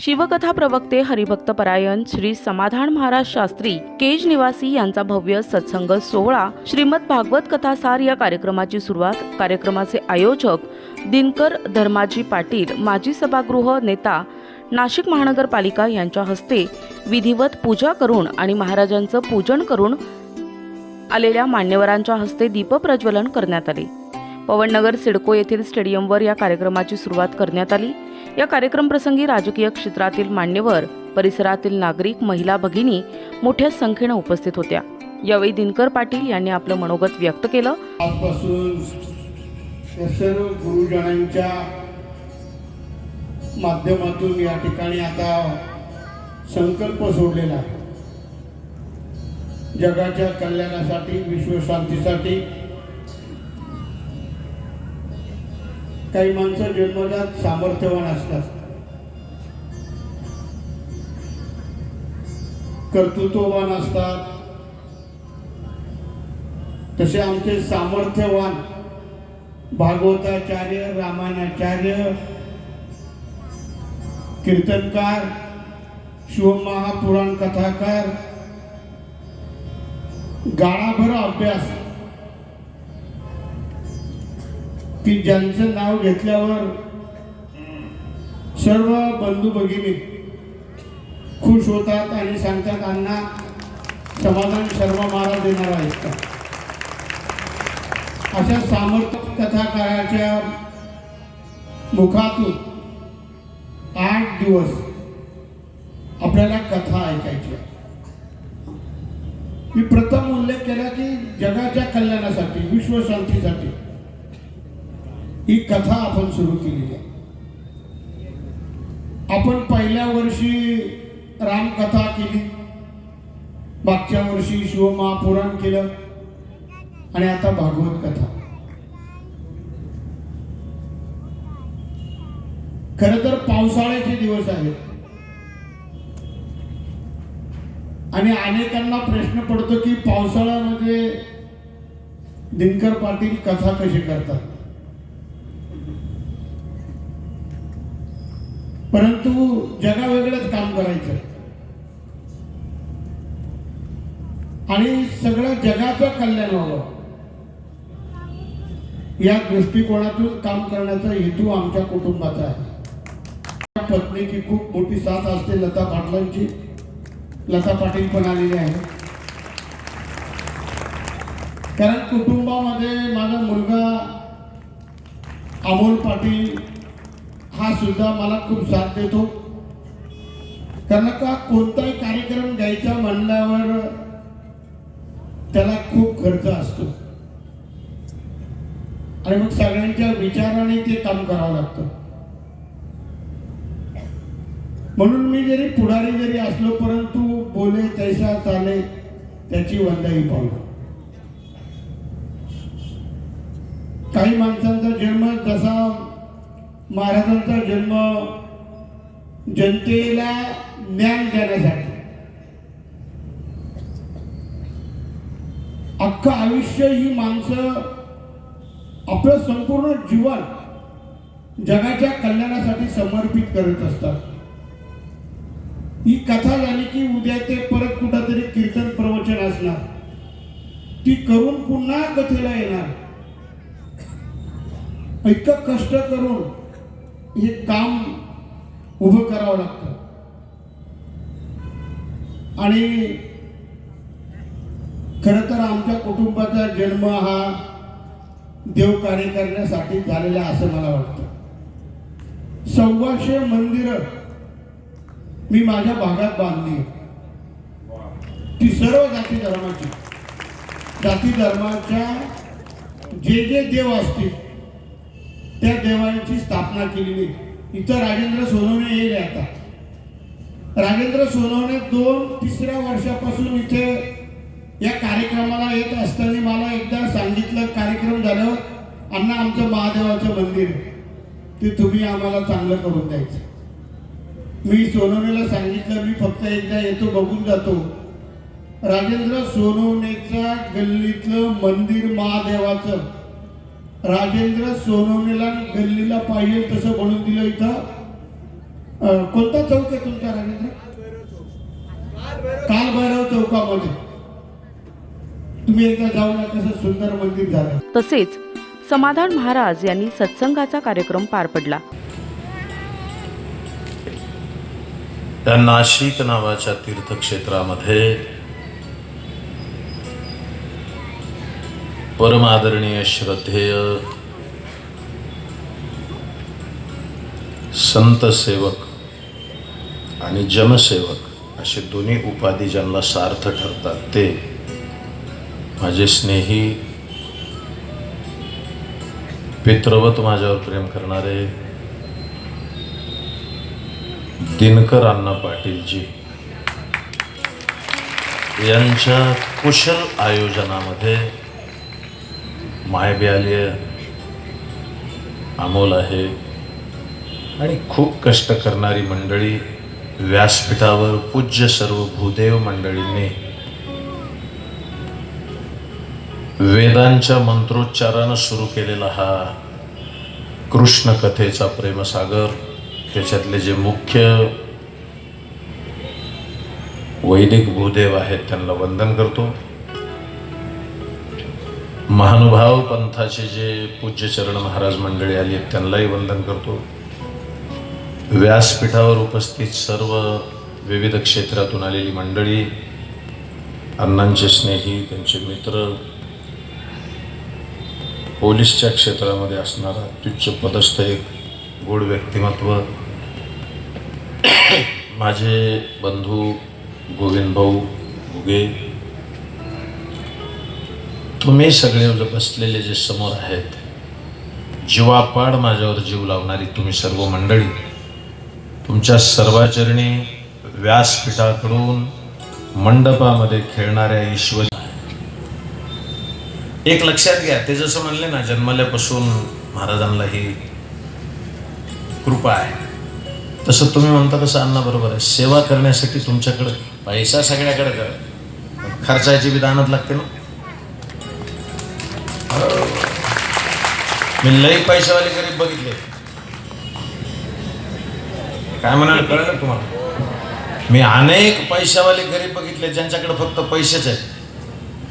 शिवकथा प्रवक्ते हरिभक्त परायण श्री समाधान महाराज शास्त्री केज निवासी यांचा भव्य सत्संग सोहळा श्रीमद भागवत कथासार या कार्यक्रमाची सुरुवात कार्यक्रमाचे आयोजक दिनकर धर्माजी पाटील माजी सभागृह नेता नाशिक महानगरपालिका यांच्या हस्ते विधिवत पूजा करून आणि महाराजांचं पूजन करून आलेल्या मान्यवरांच्या हस्ते दीपप्रज्वलन करण्यात आले. पवननगर सिडको येथील स्टेडियमवर या कार्यक्रमाची सुरुवात करण्यात आली. या कार्यक्रम प्रसंगी राजकीय क्षेत्रातील मान्यवर परिसरातील नागरिक महिला भगिनी मोठ्या संख्येनं उपस्थित होत्या. यावेळी दिनकर पाटील यांनी आपलं मनोगत व्यक्त केलं. आजपासून सर्व गुरुजनांच्या माध्यमातून या ठिकाणी आता संकल्प सोडलेला आहे. जगाच्या कल्याणासाठी विश्वशांतीसाठी काही माणसं जन्मजात सामर्थ्यवान असतात. कर्तृत्ववान असतात. तसे आमचे सामर्थ्यवान भागवताचार्य रामायणाचार्य कीर्तनकार शिवमहापुराण कथाकार गाळाभर अभ्यास की ज्यांचं नाव घेतल्यावर सर्व बंधू भगिनी खुश होतात आणि सांगतात अण्णा समाधान शर्मा महाराज देणार आहेत का अशा सामर्थ्य कथाकाराच्या मुखातून आठ दिवस आपल्याला कथा ऐकायची आहे. मी प्रथम उल्लेख केला की जगाच्या कल्याणासाठी विश्वशांतीसाठी ही कथा आपण सुरू केलेली आहे. आपण पहिल्या वर्षी रामकथा केली. मागच्या वर्षी शिवमहापुराण केलं. आणि आता भागवत कथा. खर तर पावसाळ्याचे दिवस आहेत. आणि अनेकांना प्रश्न पडतो की पावसाळ्यामध्ये दिनकर पाटील कथा कशी करतात? परंतु जगा वेगळंच काम करायचं. आणि सगळं जगाचं कल्याण व्हावं. या दृष्टिकोनातून काम करण्याचा हेतू आमच्या कुटुंबाचा आहे. पत्नीची खूप मोठी साथ असते लता पाटलांची. लता पाटील पण आलेली आहे कारण कुटुंबामध्ये माझा मुलगा अमोल पाटील हा सुद्धा मला खूप साथ देतो. कारण का कोणताही कार्यक्रम घ्यायचा म्हणल्यावर त्याला खूप खर्च असतो. आणि मग सगळ्यांच्या विचाराने ते काम करावं लागतं. म्हणून मी जरी पुढारी जरी असलो परंतु बोले तैसा चाले त्याची वंदाई पाहू काही माणसांचा जन्म जसा महाराजांचा जन्म जनतेला ज्ञान देण्यासाठी. अख्खं आयुष्य ही माणसं आपलं संपूर्ण जीवन जगाच्या कल्याणासाठी समर्पित करत असतात. ही कथा झाली की उद्या ते परत कुठंतरी कीर्तन प्रवचन असणार. ती करून पुन्हा कथेला येणार. इतकं कष्ट करून हे काम उभं करावं लागतं. आणि खर तर आमच्या कुटुंबाचा जन्म हा देव कार्य करण्यासाठी झालेला असं मला वाटतं. सव्वाशे मंदिर मी माझ्या भागात बांधली ती सर्व जाती धर्माची. जाती धर्माच्या जे जे देव असतील त्या देवांची स्थापना केलेली. इथं राजेंद्र सोनवणे येईल आता. राजेंद्र सोनवणे दोन तिसऱ्या वर्षापासून इथे या कार्यक्रमाला येत असताना मला एकदा सांगितलं कार्यक्रम झालं अण्णा आमचं महादेवाचं मंदिर आहे. ते तुम्ही आम्हाला चांगलं करून द्यायचं. मी सोनवणेला सांगितलं मी फक्त एकदा येतो बघून जातो. राजेंद्र सोनवणेचा गल्लीतलं मंदिर महादेवाचं राजेंद्र सोनवणेला गल्लीला पाहिजे तसं बनवून दिलं इथं. कोणता चौक आहे तुमचा रवींद्र काल भैरव चौकामध्ये. तुम्ही एकदा जाऊन कसं सुंदर मंदिर झालं. तसेच समाधान महाराज यांनी सत्संगाचा कार्यक्रम पार पडला. त्या नाशिक नावाच्या तीर्थक्षेत्रामध्ये परमादरणीय श्रद्धेय संत सेवक आणि जनसेवक असे दोन्ही उपाधी ज्यांना सार्थ ठरतात ते माझे स्नेही पितृवत माझ्यावर प्रेम करणारे दिनकर अण्णा पाटीलजी यांच्या कुशल आयोजनामध्ये मायबी आली आहे. अमोल आहे. आणि खूप कष्ट करणारी मंडळी व्यासपीठावर पूज्य सर्व भूदेव मंडळींनी वेदांच्या मंत्रोच्चारानं सुरू केलेला हा कृष्ण कथेचा प्रेमसागर त्याच्यातले जे मुख्य वैदिक भूदेव आहेत त्यांना वंदन करतो. महानुभाव पंथाचे जे पूज्य चरण महाराज मंडळी आली आहेत त्यांनाही वंदन करतो. व्यासपीठावर उपस्थित सर्व विविध क्षेत्रातून आलेली मंडळी अण्णांचे स्नेही त्यांचे मित्र पोलीसच्या क्षेत्रामध्ये असणारा अत्युच्च पदस्थ एक गोड व्यक्तिमत्व माझे बंधू गोविंद भाऊ भुगे तुम्ही सगळे बसलेले जे समोर आहेत जीवापाड माझ्यावर जीव लावणारी तुम्ही सर्व मंडळी तुमच्या सर्वाचरणी व्यासपीठाकडून मंडपामध्ये खेळणाऱ्या ईश्वर एक लक्षात घ्या ते जसं म्हणले ना जन्मल्यापासून महाराजांना ही कृपा आहे. तसं तुम्ही म्हणता तसं अण्णा बरोबर आहे. सेवा करण्यासाठी तुमच्याकडं पैसा सगळ्याकडे कर. खर्चाची खर्चायची लागते ना. मी लई पैशावाले गरीब बघितले. काय म्हणाल कळलं तुम्हाला? मी अनेक पैशावाले गरीब बघितले ज्यांच्याकडे फक्त पैसेच आहेत.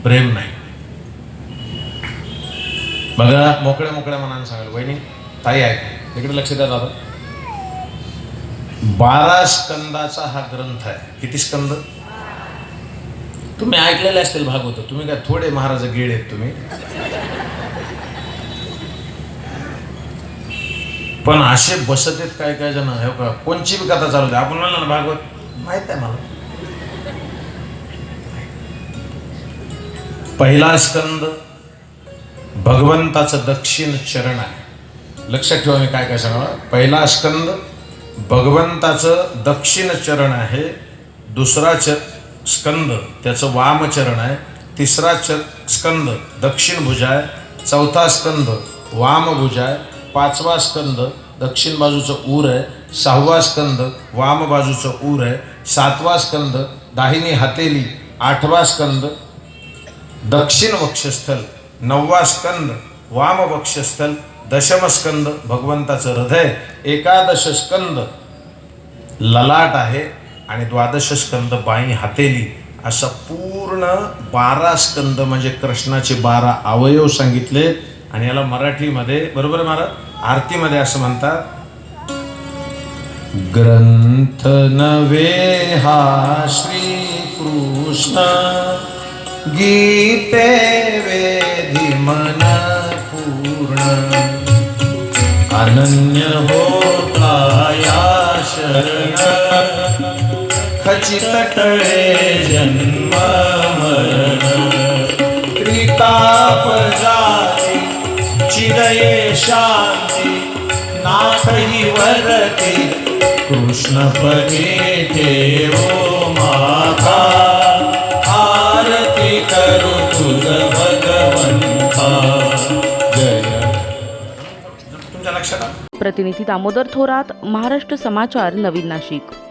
प्रेम नाही. बघा मोकळ्या मोकळ्या मनाने सांगाल वहिनी ताई आहे तिकडे लक्ष द्या दादा. बारा स्कंदाचा हा ग्रंथ आहे. किती स्कंद? तुम्ही ऐकलेले असतील भागवत. तुम्ही काय थोडे महाराज गेळ आहेत तुम्ही? पण असे बसत आहेत काय काय जण हे का कोणची बी कथा चालू द्या. आपण म्हणलं ना भागवत? माहीत आहे मला. पहिला स्कंद भगवंताचं दक्षिण चरण आहे. लक्षात ठेवा मी काय काय सांगणार. पहिला स्कंद भगवंताचं दक्षिण चरण आहे. दुसरा च स्कंद त्याचं वामचरण आहे. तिसरा च स्कंद दक्षिण भुजा आहे. चौथा स्कंद वामभुज आहे. पाचवा स्कंद दक्षिण बाजूचं ऊर आहे सहावा स्कंद वाम बाजूचं ऊर आहे सातवा स्कंद दाहिनी हातेली आठवा स्कंद दक्षिण वक्षस्थल नववा स्कंद वाम वक्षस्थल दशम स्कंद भगवंताचं हृदय एकादश स्कंद ललाट आहे आणि द्वादश स्कंद बाई हातेली असा पूर्ण बारा स्कंद म्हणजे कृष्णाचे बारा अवयव सांगितले. आणि याला मराठीमध्ये बरोबर महाराज? आरतीमध्ये असं म्हणतात. ग्रंथ नवे हा श्री कृष्ण गीते वेधी मन पूर्ण अनन्य होता या शरण. खचित टळे जन्म मरण. त्रिताप चिरये शांती नाथही वरती कृष्ण पगे ठेवो माता. आरती करू तुझ भगवंता. जय. तुमच्या लक्षात आलं? प्रतिनिधी दामोदर थोरात महाराष्ट्र समाचार नवीन नाशिक.